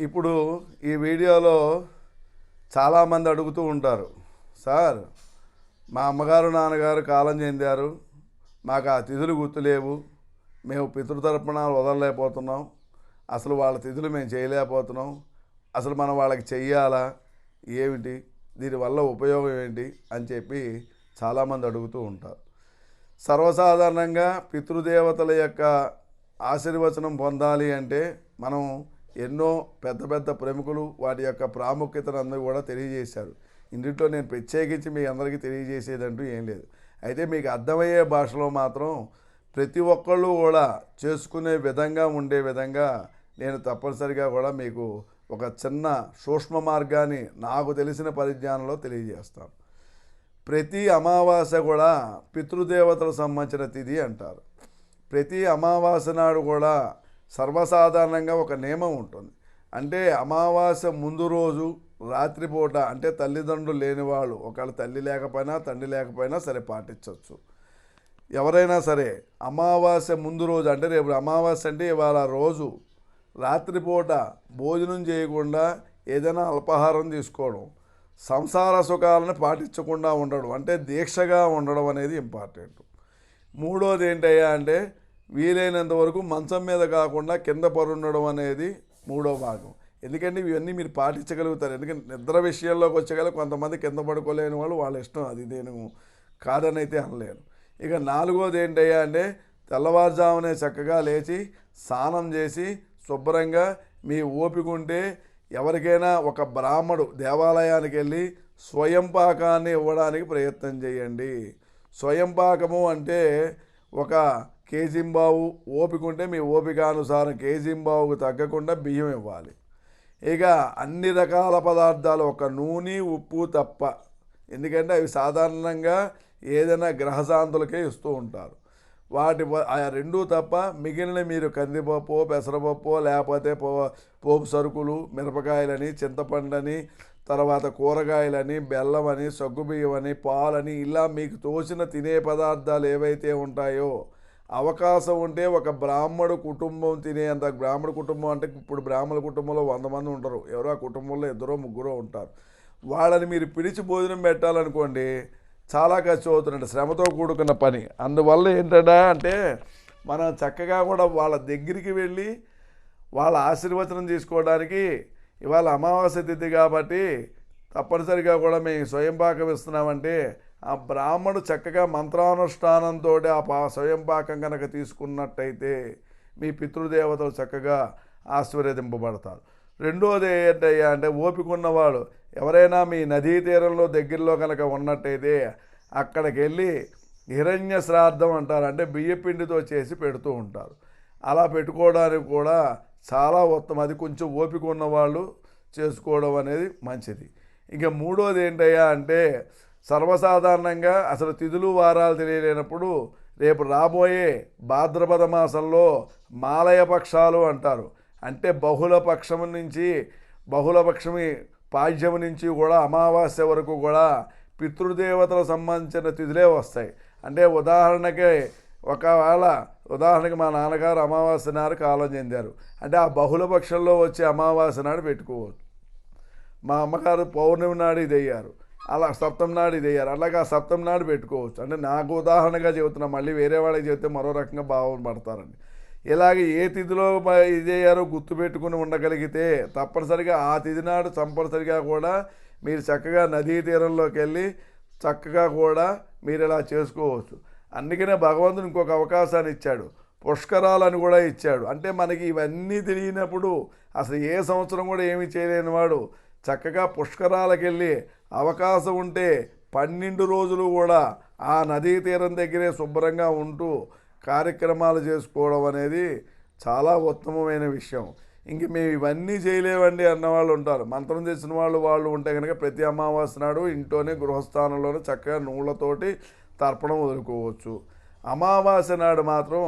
ఇప్పుడు ఈ వీడియోలో చాలామంది అడుగుతూ ఉంటారు సార్ మా అమ్మగారు నాన్నగారు కాలం చెందారు మాకు ఆ తిథులు గుర్తులేవు మేము పితృతర్పణాలు వదలలేకపోతున్నాం అసలు వాళ్ళ తిథులు మేము చేయలేకపోతున్నాం అసలు మనం వాళ్ళకి చెయ్యాలా ఏమిటి దీనివల్ల ఉపయోగం ఏంటి? అని చెప్పి చాలామంది అడుగుతూ ఉంటారు. సర్వసాధారణంగా పితృదేవతల యొక్క ఆశీర్వచనం పొందాలి అంటే మనం ఎన్నో పెద్ద పెద్ద ప్రముఖులు వాటి యొక్క ప్రాముఖ్యతను అందరూ కూడా తెలియజేశారు. ఇందులో నేను ప్రత్యేకించి మీ అందరికీ తెలియజేసేదంటూ ఏం లేదు. అయితే మీకు అర్థమయ్యే భాషలో మాత్రం ప్రతి ఒక్కళ్ళు కూడా చేసుకునే విధంగా ఉండే విధంగా నేను తప్పనిసరిగా కూడా మీకు ఒక చిన్న సూక్ష్మ మార్గాన్ని నాకు తెలిసిన పరిజ్ఞానంలో తెలియజేస్తాను. ప్రతి అమావాస్య కూడా పితృదేవతలకు సంబంధించిన తిథి అంటారు. ప్రతి అమావాస్య నాడు కూడా సర్వసాధారణంగా ఒక నియమం ఉంటుంది. అంటే అమావాస్య ముందు రోజు రాత్రిపూట అంటే తల్లిదండ్రులు లేని వాళ్ళు ఒకవేళ తల్లి లేకపోయినా తండ్రి లేకపోయినా సరే పాటించవచ్చు. ఎవరైనా సరే అమావాస్య ముందు రోజు అంటే రేపు అమావాస్య అంటే ఇవాళ రోజు రాత్రిపూట భోజనం చేయకుండా ఏదైనా అల్పాహారం తీసుకోవడం సంసార సుఖాలను పాటించకుండా ఉండడం అంటే దీక్షగా ఉండడం అనేది ఇంపార్టెంట్. మూడోది ఏంటయ్యా అంటే వీలైనంత వరకు మంచం మీద కాకుండా కింద పరుండడం అనేది మూడో భాగం ఎందుకంటే ఇవన్నీ మీరు పాటించగలుగుతారు. ఎందుకంటే నిద్ర విషయంలోకి వచ్చేగల కొంతమంది కింద పడుకోలేని వాళ్ళు వాళ్ళ ఇష్టం. అది నేను కాదని అయితే అనలేను. ఇక నాలుగోది ఏంటయ్యా అంటే తెల్లవారుజామునే చక్కగా లేచి స్నానం చేసి శుభ్రంగా మీ ఓపిక ఉంటే ఎవరికైనా ఒక బ్రాహ్మడు దేవాలయానికి వెళ్ళి స్వయం పాకాన్ని ఇవ్వడానికి ప్రయత్నం చేయండి. స్వయం పాకము అంటే ఒక కేజింబావు ఓపిక ఉంటే మీ ఓపికానుసారం కేజింబావుకు తగ్గకుండా బియ్యం ఇవ్వాలి. ఇక అన్ని రకాల పదార్థాలు ఒక నూనె ఉప్పు తప్ప. ఎందుకంటే అవి సాధారణంగా ఏదైనా గ్రహశాంతులకే ఇస్తూ ఉంటారు. వాటి ఆ రెండు తప్ప మిగిలిన మీరు కందిపప్పు పెసరపప్పు లేకపోతే పో పోపు సరుకులు మిరపకాయలని చింతపండని తర్వాత కూరగాయలని బెల్లం అని పాలని ఇలా మీకు తోచిన తినే పదార్థాలు ఏవైతే ఉంటాయో అవకాశం ఉంటే ఒక బ్రాహ్మడు కుటుంబం తినేంత బ్రాహ్మణ కుటుంబం అంటే ఇప్పుడు బ్రాహ్మణ కుటుంబంలో వంద మంది ఉంటారు ఎవరో ఆ కుటుంబంలో ఇద్దరో ముగ్గురో ఉంటారు. వాళ్ళని మీరు పిలిచి భోజనం పెట్టాలనుకోండి చాలా ఖర్చు అవుతుందండి. శ్రమతో కూడుకున్న పని. అందువల్ల ఏంటంటే అంటే మనం చక్కగా కూడా వాళ్ళ దగ్గరికి వెళ్ళి వాళ్ళ ఆశీర్వచనం తీసుకోవడానికి ఇవాళ అమావాస్య తిథి కాబట్టి తప్పనిసరిగా కూడా మేము స్వయంపాకం ఇస్తున్నామంటే ఆ బ్రాహ్మడు చక్కగా మంత్రానుష్ఠానంతో ఆ పా స్వయం పాకం కనుక తీసుకున్నట్టయితే మీ పితృదేవతలు చక్కగా ఆశీర్వదింపబడతారు. రెండోది ఏంటయ్యా అంటే ఓపిక ఉన్నవాడు ఎవరైనా మీ నదీ తీరంలో దగ్గరలో కనుక ఉన్నట్టయితే అక్కడికి వెళ్ళి హిరణ్య శ్రాద్ధం అంటారు అంటే బియ్యపిండితో చేసి పెడుతూ ఉంటారు. అలా పెట్టుకోవడానికి కూడా చాలా ఉత్తమం. అది కొంచెం ఓపిక ఉన్నవాళ్ళు చేసుకోవడం అనేది మంచిది. ఇంకా మూడోది ఏంటయ్యా అంటే సర్వసాధారణంగా అసలు తిథులు వారాలు తెలియలేనప్పుడు రేపు రాబోయే భాద్రపద మాసంలో మాలయ పక్షాలు అంటారు. అంటే బహుళ పక్షం నుంచి బహుళ పక్షమి నుంచి కూడా అమావాస్య వరకు కూడా పితృదేవతలకు సంబంధించిన తిథులే వస్తాయి. అంటే ఉదాహరణకి ఒకవేళ ఉదాహరణకి మా నాన్నగారు అమావాస్య నాడు కాలం చెందారు. అంటే ఆ బహుళ పక్షంలో వచ్చే అమావాస్య నాడు పెట్టుకోవచ్చు. మా అమ్మగారు పౌర్ణమి నాడు ఇది అయ్యారు అలా సప్తం నాడు ఇది అయ్యారు. అలాగా సప్తం నాడు పెట్టుకోవచ్చు. అంటే నాకు ఉదాహరణగా చెబుతున్నా మళ్ళీ వేరే వాళ్ళకి చెబితే మరో రకంగా భావం పడతారండి ఇలాగే ఏ తిథిలో ఇది అయ్యారో గుర్తుపెట్టుకుని ఉండగలిగితే తప్పనిసరిగా ఆ తిథి నాడు తప్పనిసరిగా కూడా మీరు చక్కగా నదీ తీరంలోకి వెళ్ళి చక్కగా కూడా మీరు ఇలా చేసుకోవచ్చు. అందుకనే భగవంతుడు ఇంకొక అవకాశాన్ని ఇచ్చాడు. పుష్కరాలను కూడా ఇచ్చాడు. అంటే మనకి ఇవన్నీ తెలియనప్పుడు అసలు ఏ సంవత్సరం కూడా ఏమీ చేయలేని వాడు చక్కగా పుష్కరాలకెళ్ళి అవకాశం ఉంటే పన్నెండు రోజులు కూడా ఆ నదీ తీరం దగ్గరే శుభ్రంగా ఉంటూ కార్యక్రమాలు చేసుకోవడం అనేది చాలా ఉత్తమమైన విషయం. ఇంక మేము ఇవన్నీ చేయలేవండి అన్న వాళ్ళు ఉంటారు. మంత్రం తెచ్చిన వాళ్ళు వాళ్ళు ఉంటే కనుక ప్రతి అమావాస్య నాడు ఇంట్లోనే గృహస్థానంలోనే చక్కగా నూళ్ళతోటి తర్పణం వదులుకోవచ్చు. అమావాస్య నాడు మాత్రం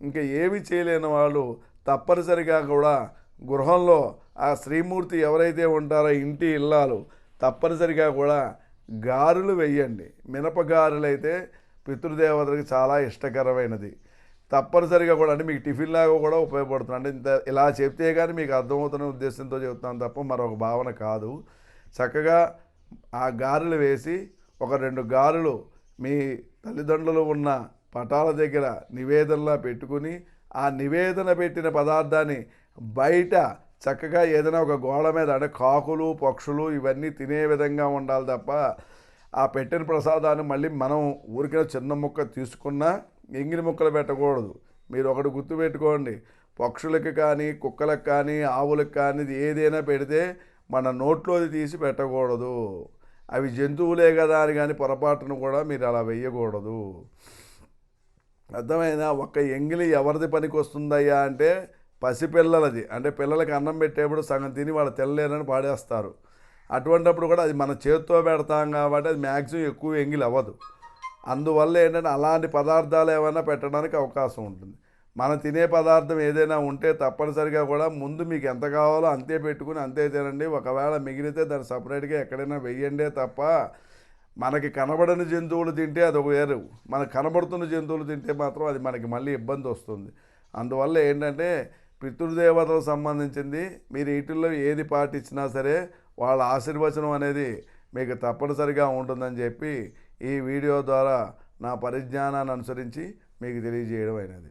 ఇంకా ఏమి చేయలేని వాళ్ళు తప్పనిసరిగా కూడా గృహంలో ఆ శ్రీమూర్తి ఎవరైతే ఉంటారో ఇంటి ఇల్లాలు తప్పనిసరిగా కూడా గారెలు వెయ్యండి మినప గారెలు అయితే పితృదేవతలకు చాలా ఇష్టకరమైనది. తప్పనిసరిగా కూడా అంటే మీకు టిఫిన్ లాగా కూడా ఉపయోగపడుతుంది. అంటే ఇంత ఇలా చెప్తే కానీ మీకు అర్థమవుతున్న ఉద్దేశంతో చెప్తున్నాను తప్ప మరొక భావన కాదు. చక్కగా ఆ గారెలు వేసి ఒక రెండు గారెలు మీ తల్లిదండ్రులు ఉన్న పటాల దగ్గర నివేదనలా పెట్టుకుని ఆ నివేదన పెట్టిన పదార్థాన్ని బయట చక్కగా ఏదైనా ఒక గోడ మీద అంటే కాకులు పక్షులు ఇవన్నీ తినే విధంగా ఉండాలి తప్ప ఆ పెట్టిన ప్రసాదాన్ని మళ్ళీ మనం ఊరికే చిన్న ముక్క తీసుకున్నా ఎంగిలి ముక్కలు పెట్టకూడదు. మీరు ఒకటి గుర్తుపెట్టుకోండి. పక్షులకు కానీ కుక్కలకు కానీ ఆవులకు కానీ ఇది ఏదైనా పెడితే మన నోట్లోది తీసి పెట్టకూడదు. అవి జంతువులే కదా అని కానీ పొరపాటును కూడా మీరు అలా వేయకూడదు అర్థమైనా ఒక్క ఎంగిలి ఎవరిది పనికి వస్తుందయ్యా అంటే పసిపిల్లలది. అంటే పిల్లలకి అన్నం పెట్టేప్పుడు సగం తిని వాళ్ళు తెల్లలేరని పాడేస్తారు. అటువంటప్పుడు కూడా అది మన చేత్తో పెడతాం కాబట్టి అది మ్యాక్సిమం ఎక్కువ ఎంగిలి అవ్వదు. అందువల్ల ఏంటంటే అలాంటి పదార్థాలు ఏమైనా పెట్టడానికి అవకాశం ఉంటుంది. మనం తినే పదార్థం ఏదైనా ఉంటే తప్పనిసరిగా కూడా ముందు మీకు ఎంత కావాలో అంతే పెట్టుకుని అంతే తినండి. ఒకవేళ మిగిలితే దాన్ని సపరేట్గా ఎక్కడైనా వెయ్యండే తప్ప మనకి కనబడని జంతువులు తింటే అది ఒక వేరు. మనకు కనబడుతున్న జంతువులు తింటే మాత్రం అది మనకి మళ్ళీ ఇబ్బంది వస్తుంది. అందువల్ల ఏంటంటే పితృదేవతలకు సంబంధించింది. మీరు వీటిల్లో ఏది పాటించినా సరే వాళ్ళ ఆశీర్వచనం అనేది మీకు తప్పనిసరిగా ఉంటుందని చెప్పి ఈ వీడియో ద్వారా నా పరిజ్ఞానాన్ని అనుసరించి మీకు తెలియజేయడం అయినది.